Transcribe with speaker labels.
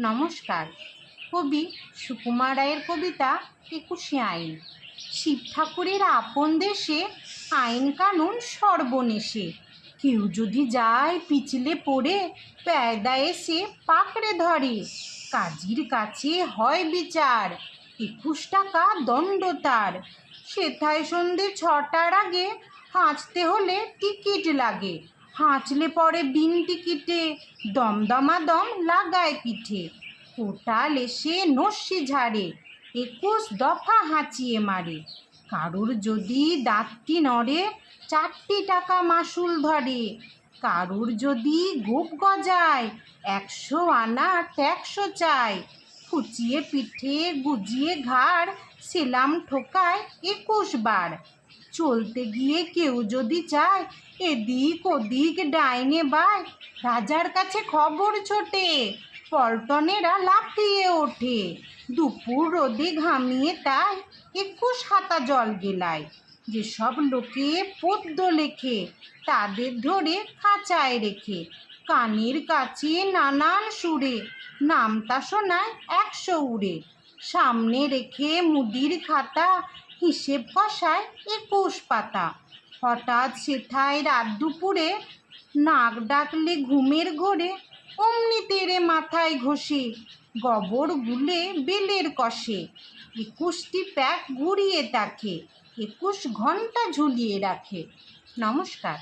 Speaker 1: নমস্কার। কবি সুকুমার রায়ের কবিতা একুশে আইন। শিব ঠাকুরের আপন দেশে আইন কানুন সর্বনেশে। কেউ যদি যায় পিছলে পড়ে প্যায়দা এসে পাকড়ে ধরে। কাজীর কাছে হয় বিচার, একুশ টাকা দণ্ড তার। সেথায় সন্ধে ছটার আগে হাঁচতে হলে টিকিট লাগে। হাঁচলে পরে বিনটি টিকিটে দমদমা দম লাগায় পিঠে। কোটাল এসে নস্যি ঝাড়ে, একুশ দফা হাঁচিয়ে মারে। কারুর যদি দাঁতটি নড়ে, চারটি টাকা মাসুল ধরে। কারুর যদি গোপ গজায়, একশো আনা ট্যাক্সও চায়। ফুচিয়ে পিঠে গুজিয়ে ঘাড়, সেলাম ঠোকায় একুশ বার। চলতে গিয়ে কেউ যদি চায়, এদিক ওদিক ডাইনে বায়। রাজার কাছে খবর ছোটে, পল্টনেরা লাফিয়ে ওঠে। দুপুর রোদে ঘামিয়ে তাই একুশ হাতা জল গেলায়। যেসব লোকে পদ্য লেখে, তাদের ধরে খাঁচায় রেখে। কানের কাছে নানান সুরে নামতা শোনায় একশো উড়ে। সামনে রেখে মুদির খাতা হিসেব কষায় একুশ পাতা। হঠাৎ সেথায় রাত দুপুরে নাক ডাকলে ঘুমের ঘোরে, অমনি তেরে মাথায় ঘষে, গবর গুলে বেলের কষে। একুশটি প্যাক ঘুরিয়ে তাকে, একুশ ঘণ্টা ঝুলিয়ে রাখে। নমস্কার।